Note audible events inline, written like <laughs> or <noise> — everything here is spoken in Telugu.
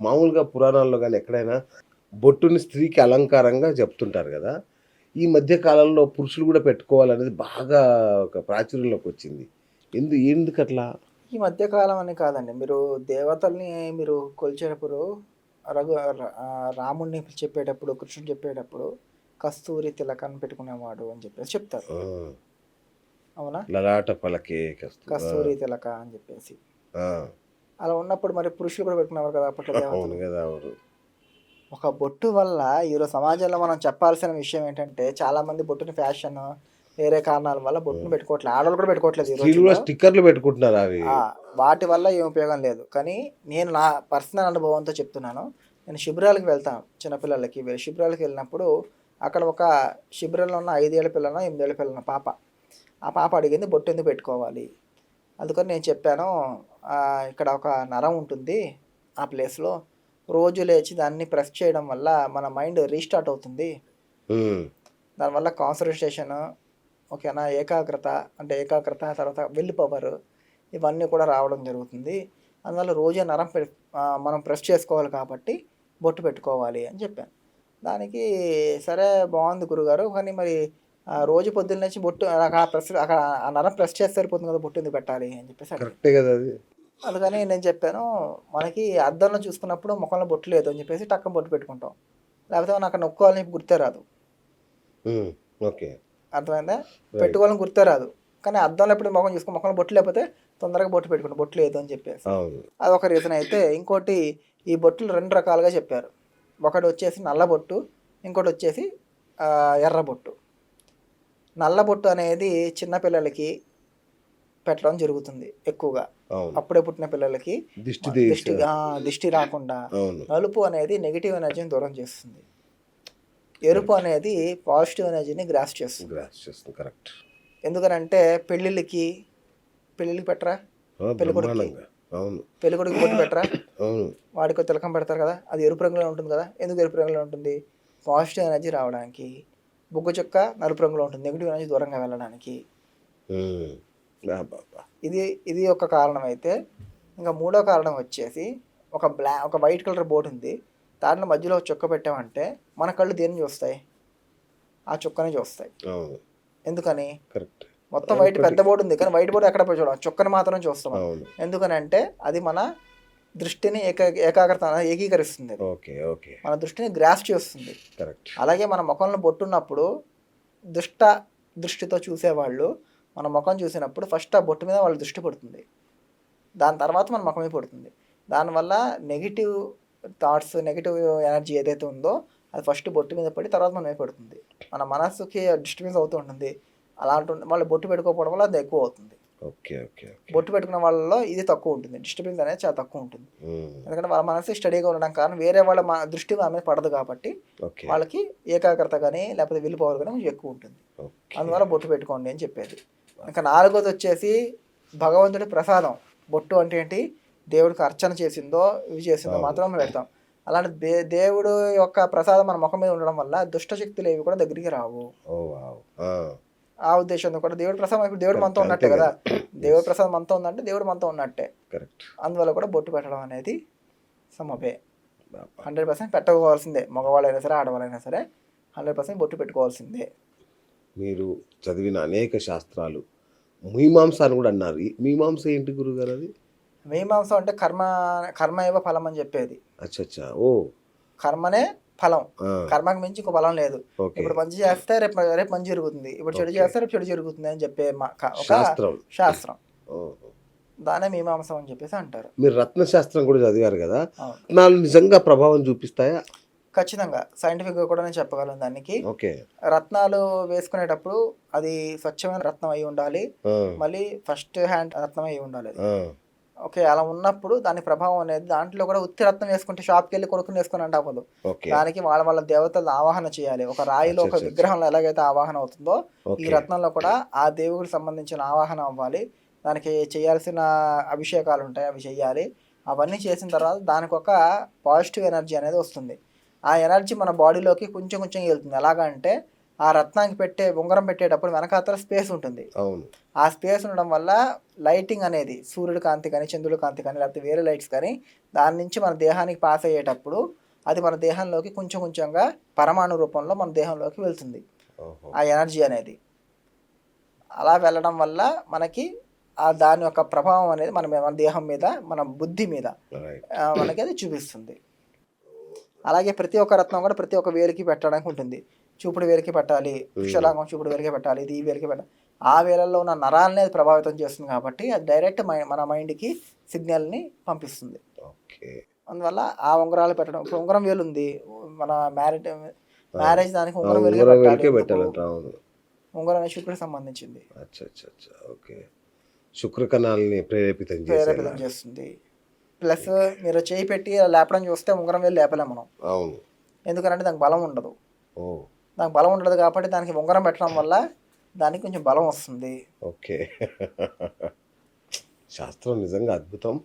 మామూలుగా పురాణాల్లో కానీ ఎక్కడైనా బొట్టుని స్త్రీకి అలంకారంగా చెప్తుంటారు కదా ఈ మధ్య కాలంలో పురుషులు కూడా పెట్టుకోవాలనేది బాగా ఒక ప్రాచుర్యంలోకి వచ్చింది. ఎందు ఎందుకు అట్లా ఈ మధ్యకాలం అని కాదండి. మీరు దేవతల్ని మీరు కొలిచేటప్పుడు రఘు రాముడిని చెప్పేటప్పుడు కృష్ణుడు చెప్పేటప్పుడు కస్తూరి తిలకాన్ని పెట్టుకునేవాడు అని చెప్పేసి చెప్తారు. అవునా? లలాట పలకే కస్తూ- కస్తూరి తిలక అని చెప్పేసి. అలా ఉన్నప్పుడు మరి పురుషులు కూడా పెట్టుకునేవారు కదా అప్పట్లో <laughs> అవును దేవతలు కదా అవును. ఒక బొట్టు వల్ల ఈరోజు సమాజంలో మనం చెప్పాల్సిన విషయం ఏంటంటే చాలా మంది బొట్టుని ఫ్యాషన్ వేరే కారణాల వల్ల బొట్టును పెట్టుకోవట్లేదు ఆడవాళ్ళు కూడా పెట్టుకోవట్లేదు ఈ స్త్రీలు కూడా రోజుల్లో. స్టిక్కర్లు పెట్టుకుంటున్నారు అవి. ఆ, వాటి వల్ల ఏం ఉపయోగం లేదు. కానీ నేను నా పర్సనల్ అనుభవంతో చెప్తున్నాను. నేను శిబిరాలకు వెళ్తాను చిన్నపిల్లలకి. వెళ్ళి శిబిరాలకు వెళ్ళినప్పుడు అక్కడ ఒక శిబిరంలో ఉన్న ఐదేళ్ళ పిల్లన ఎనిమిదేళ్ళ పిల్లన పాప. ఆ పాప అడిగింది బొట్టు ఎందుకు పెట్టుకోవాలి? అందుకని నేను చెప్పాను "ఆ, ఇక్కడ ఒక నరం ఉంటుంది ఆ ప్లేస్లో. రోజు లేచి దాన్ని ప్రెస్ చేయడం వల్ల మన మైండ్ రీస్టార్ట్ అవుతుంది. దానివల్ల కాన్సన్ట్రేషన్ ఓకేనా ఏకాగ్రత అంటే ఏకాగ్రత తర్వాత విల్ పవర్ ఇవన్నీ కూడా రావడం జరుగుతుంది. అందువల్ల రోజే నరం మనం ప్రెస్ చేసుకోవాలి కాబట్టి బొట్టు పెట్టుకోవాలి అని చెప్పాను. దానికి సరే బాగుంది గురుగారు కానీ మరి రోజు పొద్దున్న నుంచి బొట్టు అక్కడ ప్రెస్ అక్కడ ఆ నరం ప్రెస్ చేస్తే సరిపోతుంది కదా బొట్టు ఎందుకు పెట్టాలి అని చెప్పేసి. కరెక్టే కదా అది. అందుకని నేను చెప్పాను మనకి అద్దంలో చూసుకున్నప్పుడు ముఖంలో బొట్టు లేదు అని చెప్పేసి టక్కన బొట్టు పెట్టుకుంటాం. లేకపోతే మనం అక్కడ నొక్కోవాలని గుర్తే రాదు. ఓకే. అర్థమైందా? పెట్టుకోవాలని గుర్తే రాదు. కానీ అద్దంలో ఎప్పుడు ముఖం చూసుకో ముఖంలో బొట్టు లేకపోతే తొందరగా బొట్టు పెట్టుకుంటాం బొట్టు లేదు అని చెప్పేసి. అవును. అదొక రీజన్ అయితే. ఇంకోటి ఈ బొట్టులు రెండు రకాలుగా చెప్పారు. ఒకటి వచ్చేసి నల్ల బొట్టు ఇంకోటి వచ్చేసి ఎర్ర బొట్టు. నల్ల బొట్టు అనేది చిన్నపిల్లలకి పెట్టడం జరుగుతుంది ఎక్కువగా. అప్పుడే పుట్టిన పిల్లలకి దిష్టి దిష్టి దిష్టి రాకుండా నలుపు అనేది నెగిటివ్ ఎనర్జీని దూరం చేస్తుంది. ఎరుపు అనేది పాజిటివ్ ఎనర్జీని గ్రాస్ చేస్తుంది. గ్రాస్ చేస్తుంది కరెక్ట్. ఎందుకనంటే పెళ్ళిళ్ళకి పెళ్ళిళ్ళకి పెట్టరా? అవును. పెళ్ళికొడుకు బొట్టు పెట్టరా? వాడికి తిలకం పెడతారు కదా అది ఎరుపు రంగులో ఉంటుంది కదా ఎందుకు ఎరుపు రంగులో ఉంటుంది? పాజిటివ్ ఎనర్జీ రావడానికి బొగ్గు చుక్క నలుపు రంగులో ఉంటుంది. నెగిటివ్ ఎనర్జీ దూరంగా వెళ్ళడానికి. ఇది ఇది ఒక కారణం అయితే ఇంకా మూడో కారణం వచ్చేసి ఒక బ్లా ఒక వైట్ కలర్ బోర్డు ఉంది. దాంట్లో మధ్యలో చుక్క పెట్టామంటే మన కళ్ళు దేన్ని చూస్తాయి? ఆ చుక్కని చూస్తాయి. ఎందుకని? కరెక్ట్. మొత్తం వైట్ పెద్ద బోర్డు ఉంది. కానీ వైట్ బోర్డు ఎక్కడ పోయి చూడం చుక్కని మాత్రం చూస్తాం ఎందుకని అంటే అది మన దృష్టిని ఏకా ఏకాగ్రత ఏకీకరిస్తుంది. Okay okay. మన దృష్టిని గ్రాస్ చేస్తుంది. కరెక్ట్. అలాగే మన ముఖంలో బొట్టున్నప్పుడు దుష్ట దృష్టితో చూసేవాళ్ళు మన ముఖం చూసినప్పుడు ఫస్ట్ ఆ బొట్టు మీద వాళ్ళ దృష్టి పడుతుంది. దాని తర్వాత మన ముఖం మీద పడుతుంది. దానివల్ల నెగిటివ్ థాట్స్ నెగిటివ్ ఎనర్జీ ఏదైతే ఉందో అది ఫస్ట్ బొట్టు మీద పడి తర్వాత మన మీద పడుతుంది. మన మనస్సుకి డిస్టర్బెన్స్ అవుతూ ఉంటుంది. అలాంటి వాళ్ళు బొట్టు పెట్టుకోకపోవడం వల్ల అది ఎక్కువ అవుతుంది. ఓకే ఓకే బొట్టు పెట్టుకున్న వాళ్ళలో ఇది తక్కువ ఉంటుంది. డిస్టర్బెన్స్ అనేది చాలా తక్కువ ఉంటుంది. ఎందుకంటే వాళ్ళ మనసు స్టడీగా ఉండడం కారణం వేరే వాళ్ళ దృష్టి వాళ్ళ మీద పడదు కాబట్టి వాళ్ళకి ఏకాగ్రత కానీ లేకపోతే విల్ పవర్ కానీ ఎక్కువ ఉంటుంది. అందువల్ల బొట్టు పెట్టుకోండి అని చెప్పేది. ఇంకా నాలుగోది వచ్చేసి భగవంతుడి ప్రసాదం. బొట్టు అంటే ఏంటి? దేవుడికి అర్చన చేసిందో ఇవి చేసిందో మాత్రం పెడతాం. అలాంటి దే దేవుడు యొక్క ప్రసాదం మన ముఖం మీద ఉండడం వల్ల దుష్ట శక్తులు ఏవి కూడా దగ్గరికి రావు. ఆ, ఉద్దేశంతో కూడా దేవుడి ప్రసాదం ఇప్పుడు దేవుడు మనతో ఉన్నట్టే కదా. దేవుడి ప్రసాదం మనతో ఉందంటే దేవుడు మనతో ఉన్నట్టే. కరెక్ట్ అందువల్ల కూడా బొట్టు పెట్టడం అనేది సమపే. హండ్రెడ్ పర్సెంట్ పెట్టుకోవాల్సిందే మగవాళ్ళైనా సరే ఆడవాళ్ళైనా సరే హండ్రెడ్ పర్సెంట్ బొట్టు పెట్టుకోవాల్సిందే. మీరు చదివిన అనేక శాస్త్రాలు మీమాంస అని కూడా అన్నారు. మీమాంస ఏంటి గురుగారు అది? మీమాంసం అంటే కర్మ కర్మ ఏవ ఫలం అని చెప్పేది. అచ్చా అచ్చా ఓ. కర్మనే ఫలం. కర్మకి మించి ఇంకో ఫలం లేదు. ఇప్పుడు మంచి చేస్తే రేపు రేపు మంచి జరుగుతుంది. ఇప్పుడు చెడు. చేస్తే రేపు చెడు జరుగుతుంది అని చెప్పే ఒక శాస్త్రం. దానే మీమాంసం అని చెప్పేసి అంటారు. మీరు రత్న శాస్త్రం కూడా చదివారు కదా. రత్నాలు నిజంగా ప్రభావం చూపిస్తాయా? ఖచ్చితంగా. సైంటిఫిక్గా కూడా నేను చెప్పగలను దానికి. ఓకే. రత్నాలు వేసుకునేటప్పుడు అది స్వచ్ఛమైన రత్నం అయి ఉండాలి. మళ్ళీ ఫస్ట్ హ్యాండ్ రత్నం అయి ఉండాలి ఓకే అలా ఉన్నప్పుడు దాని ప్రభావం అనేది దాంట్లో కూడా ఉత్తి రత్నం వేసుకుంటే షాప్కి వెళ్ళి కొనుక్కుని వేసుకుని అంటే అవ్వదు. దానికి వాళ్ళ వాళ్ళ దేవతలు ఆవాహన చేయాలి. ఒక రాయిలో ఒక. విగ్రహంలో ఎలాగైతే ఆవాహన అవుతుందో ఈ రత్నంలో కూడా ఆ దేవుడికి సంబంధించిన ఆవాహన అవ్వాలి. దానికి చేయాల్సిన అభిషేకాలు ఉంటాయి అవి చేయాలి. అవన్నీ చేసిన తర్వాత దానికి ఒక పాజిటివ్ ఎనర్జీ అనేది వస్తుంది. ఆ ఎనర్జీ మన బాడీలోకి కొంచెం కొంచెం వెళ్తుంది. ఎలాగంటే ఆ రత్నానికి పెట్టే ఉంగరం పెట్టేటప్పుడు వెనకాతల స్పేస్ ఉంటుంది. అవును. ఆ స్పేస్ ఉండడం వల్ల లైటింగ్ అనేది సూర్యుడి కాంతి కానీ చంద్రుడి కాంతి కానీ లేకపోతే వేరే లైట్స్ కానీ దాని నుంచి మన దేహానికి పాస్ అయ్యేటప్పుడు అది మన దేహంలోకి కొంచెం కొంచెంగా పరమాణు రూపంలో మన దేహంలోకి వెళ్తుంది. ఆ ఎనర్జీ అనేది. అలా వెళ్ళడం వల్ల మనకి ఆ దాని యొక్క ప్రభావం అనేది మన మన దేహం మీద మన బుద్ధి మీద మనకి అది చూపిస్తుంది. అలాగే ప్రతి ఒక్క రత్నం కూడా ప్రతి ఒక్క వేలికి పెట్టడానికి ఉంటుంది. చూపుడు వేలికి పెట్టాలి విశ్వలాంగం చూపుడు వేలికి పెట్టాలి ఇది ఈ వేలికి పెట్టాలి. ఆ వేలల్లో ఉన్న నరాలనే అది ప్రభావితం చేస్తుంది కాబట్టి అది డైరెక్ట్ మన మైండ్కి సిగ్నల్ని పంపిస్తుంది. ఓకే. అందువల్ల ఆ ఉంగరాలు పెట్టడం ఇప్పుడు ఉంగరం వేలు ఉంది మన మ్యారేజ్ మ్యారేజ్ దానికి ఉంగరం ఉంగరం పెట్టాలి. ఉంగరం శుక్రుడికి సంబంధించింది. ఓకే. శుక్రకణాలని ప్రేరేపితం ప్రేరేపితం చేస్తుంది. ప్లస్ మీరు చేయి పెట్టి లేపడం చూస్తే ఉంగరం వేలు లేపలేం మనం. అవును. ఎందుకంటే దానికి బలం ఉండదు. దానికి బలం ఉండదు కాబట్టి దానికి ఉంగరం పెట్టడం వల్ల దానికి కొంచెం బలం వస్తుంది. ఓకే. <laughs> శాస్త్రం నిజంగా అద్భుతం.